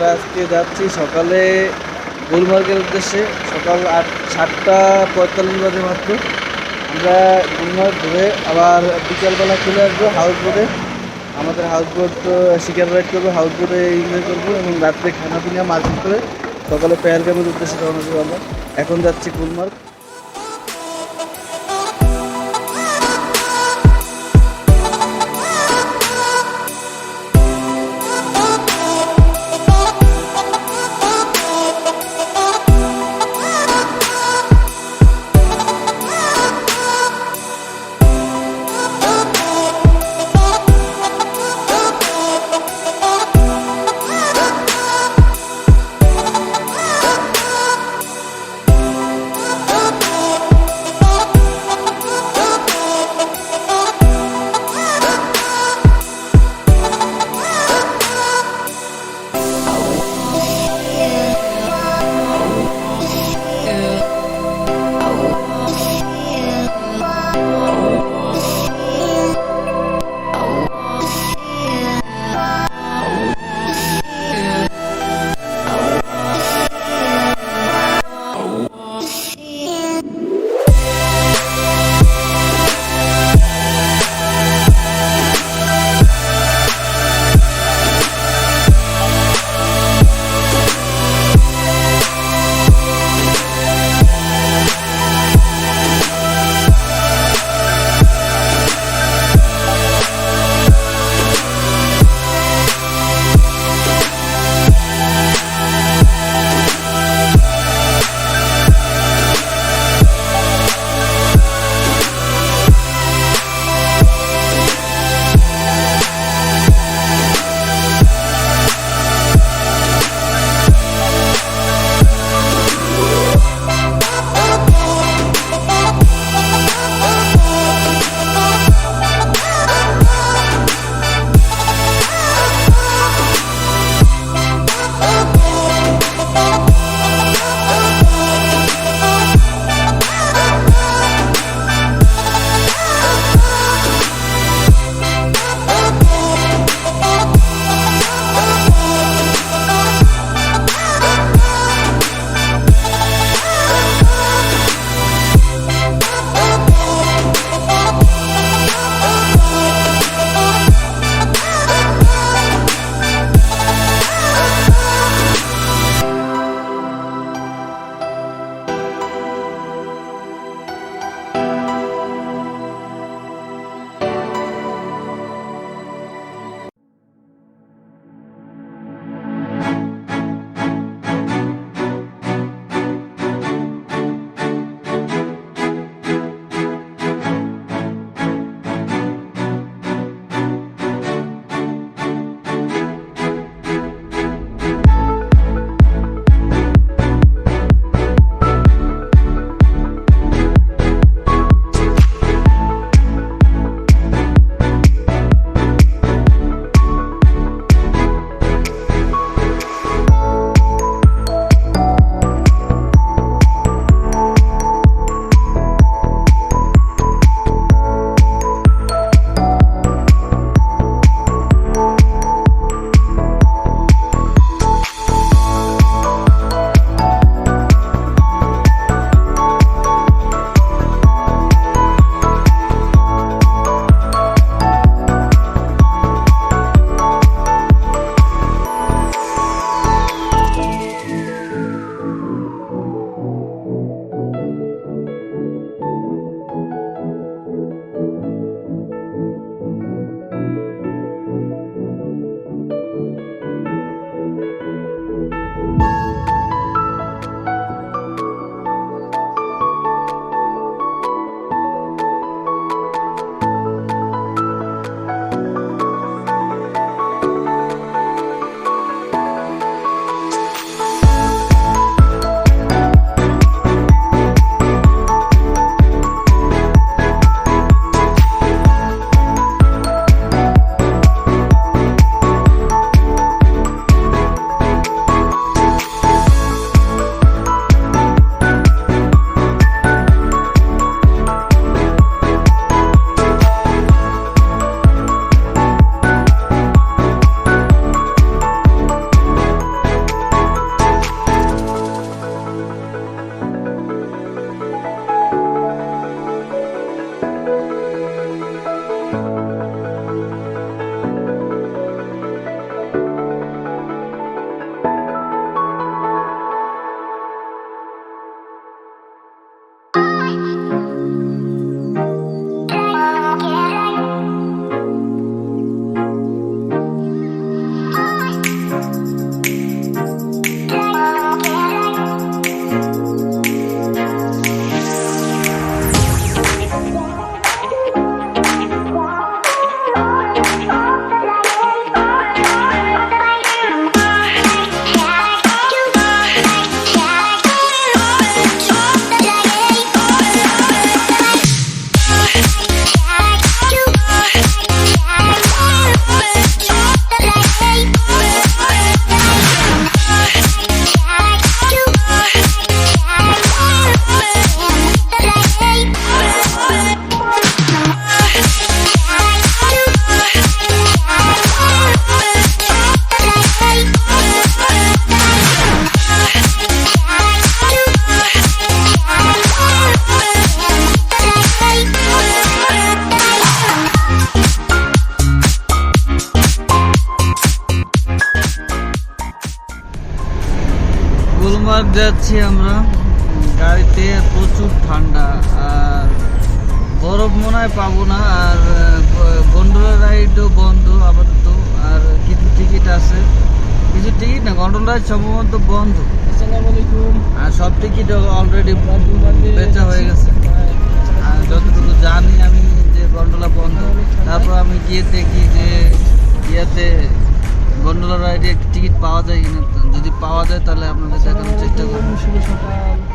আমরা আজকে যাচ্ছি সকালে গুলমার্গের উদ্দেশ্যে, সকাল আট, সাতটা পঁয়তাল্লিশ বাজে মাত্র। আমরা গুলমার্গ ঘুরে আবার বিকালবেলা চলে আসব হাউস বোটে আমাদের হাউস বোট শিকার রাইড করব হাউস বোটে এনজয় করব এবং রাত্রে খানা পিনা মার্কেট করে সকালে পেয়ারগামের উদ্দেশ্যে রওনা দেবো আমরা। এখন যাচ্ছি গুলমার্গ। যাচ্ছি আমরা। গাড়িতে প্রচুর ঠান্ডা আর বরফ মনে হয় পাবো না আর গন্ডোলা রাইডও বন্ধ আপাতত আর কিছু টিকিট আছে। কিছু টিকিট না গন্ডোলা রাইড সম্ভবত বন্ধ। আর সব টিকিট অলরেডি বেচা হয়ে গেছে। আর যতটুকু জানি আমি যে গন্ডোলা বন্ধ। তারপর আমি গিয়ে দেখি যে ইয়েতে গন্ডোলা রাইডে টিকিট পাওয়া যায় কিনা যদি পাওয়া যায় তাহলে আপনাদের দেখানোর চেষ্টা করব। শুভ সকাল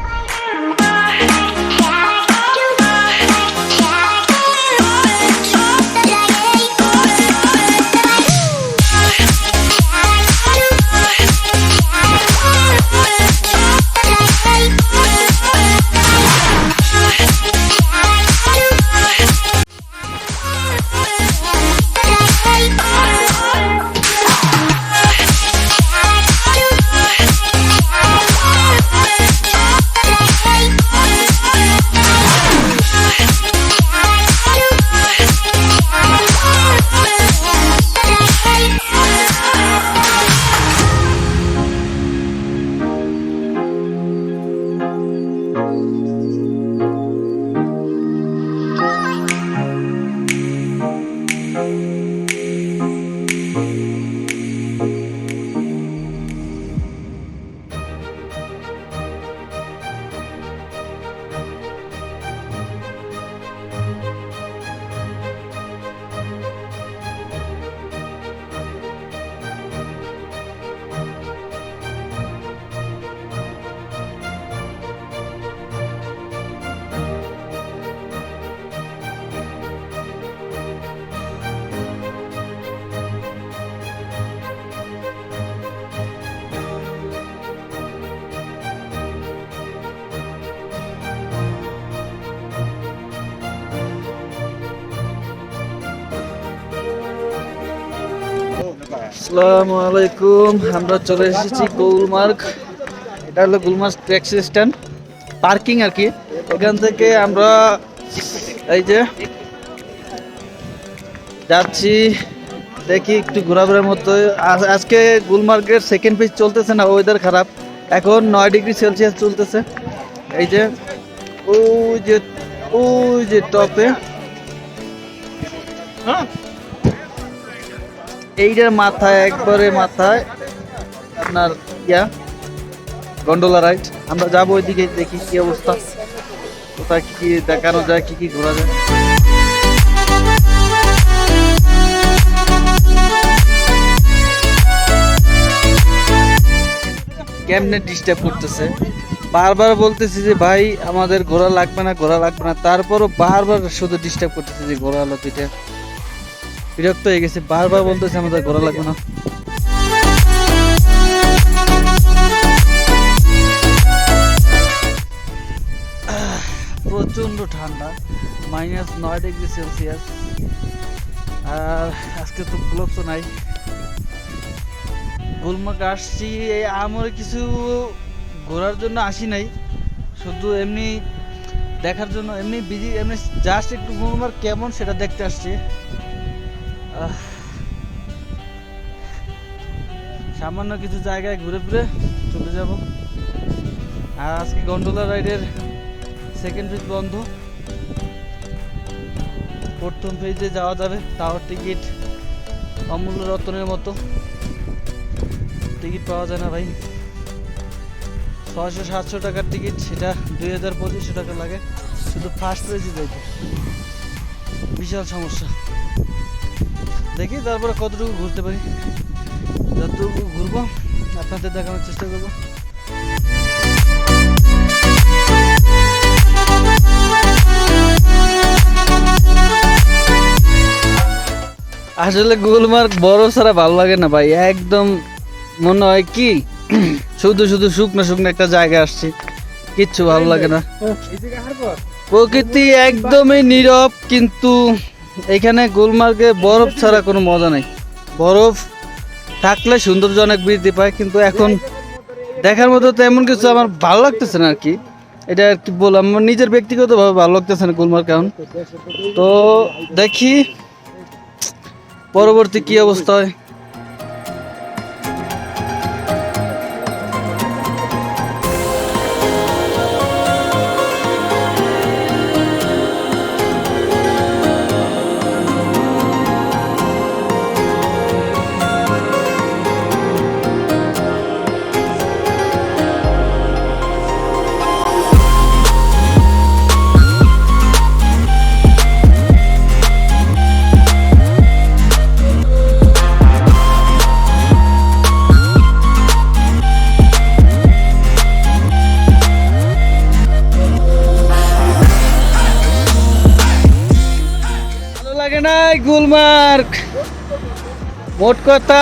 আসসালামু আলাইকুম আমরা চলে এসেছি গুলমার্গ। এটা হলো গুলমার্গ ট্যাক্সি স্ট্যান্ড। পার্কিং আর কি। এখান থেকে আমরা এই যে যাচ্ছি। দেখি একটু ঘোরাঘোরার মতো। আজ- আজকে গুলমার্গের সেকেন্ড পেজ চলতেছে না ওয়েদার খারাপ। এখন নয় ডিগ্রি সেলসিয়াস চলতেছে। এই যে, ওই যে ওই যে টপে। এইটার মাথায়, একবারে মাথায় আপনার ইয়া গন্ডোলা রাইড আমরা যাব ওইদিকে, দেখি কি অবস্থা। কোথায় কি কি দেখানো যায়, কি কি ঘোরা যায়। কেমনে ডিস্টার্ব করতেছে? বারবার বলতেছি যে, ভাই, আমাদের ঘোরা লাগবে না, ঘোরা লাগবে না। তারপরও বারবার শুধু ডিস্টার্ব করতেছে যে, ঘোরা হলো দুইটা বিরক্ত হয়ে গেছে, বারবার বলতেছে আমাদের ঘোরা লাগবে না। প্রচণ্ড ঠান্ডা মাইনাস নয় ডিগ্রি সেলসিয়াস আর আজকে তো গ্লোভসও নাই। গুলমার্গ আসছি আমার কিছু ঘোরার জন্য আসি নাই। শুধু এমনি দেখার জন্য, এমনি বিজি এমনি জাস্ট একটু গুলমার্গ কেমন সেটা দেখতে আসছি। সামান্য কিছু জায়গায় ঘুরে ফিরে চলে যাব। আর আজকে গন্ডোলা রাইডের সেকেন্ড পেজ বন্ধ। প্রথম পেজে যাওয়া যাবে টাওয়ার টিকিট অমূল্য রতনের মতো। টিকিট পাওয়া যায় না ভাই। ছয়শো, সাতশো টাকার টিকিট সেটা দুই হাজার পঁচিশশো টাকা লাগে। শুধু ফার্স্ট পেজে যাইতে। বিশাল সমস্যা। দেখি তারপরে কতটুকু ঘুরতে পারি। যতটুকু ঘুরবো আপনাদের দেখানোর চেষ্টা করব। আসলে গুলমার্গ বড় ছাড়া ভালো লাগে না ভাই একদম মনে হয় কি শুধু শুধু শুকনো শুকনো একটা জায়গা আসছি কিচ্ছু ভালো লাগে না। প্রকৃতি একদমই নীরব কিন্তু এখানে গুলমার্গে বরফ ছাড়া কোনো মজা নেই। বরফ থাকলে সৌন্দর্য অনেক বৃদ্ধি পায়, কিন্তু এখন দেখার মতো এমন কিছু আমার ভালো লাগতেছে না আর কি। এটা আর কি বললাম, আমার নিজের ব্যক্তিগতভাবে ভালো লাগতেছে না গুলমার্গ এখন। তো দেখি, পরবর্তী কী অবস্থা হয়? গুলমার্গ। মোট কথা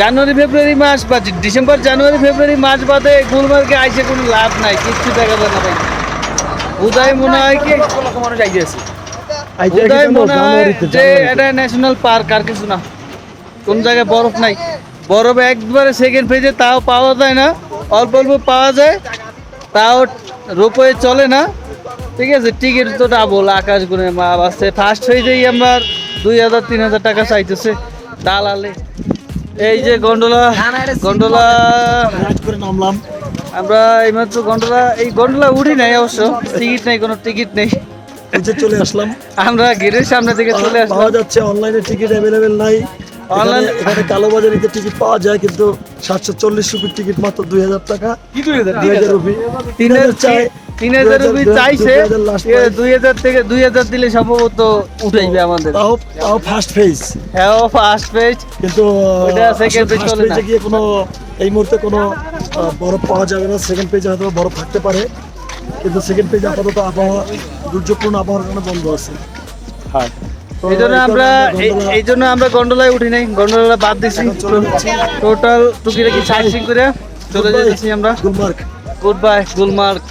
জানুয়ারি ফেব্রুয়ারি মাস বা ডিসেম্বর জানুয়ারি ফেব্রুয়ারি মাস বাদে গুলমার্গে আইসে কোনো লাভ নাই কিচ্ছু দেখা যায় না ভাই। উদয় মনে হয় কি? উদয় মনে হয় যে এটা ন্যাশনাল পার্ক আর কিছু না। কোন জায়গায় বরফ নাই। বরফ একবারে সেকেন্ড ফেজে তাও পাওয়া যায় না। অল্প অল্প পাওয়া যায়। তাও রোপওয়ে চলে না। ঠিক আছে টিকিট তো ডাবল আকাশ গুনে মা বাসে ফার্স্ট ফেজেই আমার দুই হাজার তিন হাজার টাকা চাইতেছে। দালালে। এই যে গন্ডোলা গন্ডোলা করে নামলাম আমরা এইমাত্র গন্ডোলা এই গন্ডোলা উঠি নাই অবশ্য। টিকিট নেই কোনো টিকিট নেই। চলে আসলাম। আমরা গেটের সামনে থেকে চলে আসলাম। পাওয়া যাচ্ছে অনলাইনে টিকিট অ্যাভেলেবেল নাই। অনলাইন এখানে কালোবাজারিতে টিকিট পাওয়া যায় কিন্তু সাতশো চল্লিশ রুপির টিকিট মাত্র দুই হাজার টাকা। দুই হাজার? রুপি। তিন হাজার চাই তিন হাজার রুপি চাইছে দুই হাজার থেকে দুই হাজার দিলে সম্ভবত উঠাইবে আমাদের। তাও তাও ফার্স্ট ফেজ হ্যাঁ ফার্স্ট পেজ কিন্তু ওইটা second page ফার্স্ট চলে না। গিয়ে কোনো এই মুহূর্তে কোনো বরফ পাওয়া যাবে না। সেকেন্ড পেজে হয়তো বরফ থাকতে পারে। কিন্তু সেকেন্ড পেজে আপাতত আবহাওয়া দুর্যোগপূর্ণ আবহাওয়ার কারণে বন্ধ আছে। হ্যাঁ। এই জন্য আমরা এই- এই জন্য আমরা গন্ডোলায় উঠি নাই। গন্ডোলা বাদ দিছি। যাচ্ছি। টোটাল টুকিটাকি সাইড সিং করে চলে যেতেছি আমরা। Gulmarg good bye Gulmarg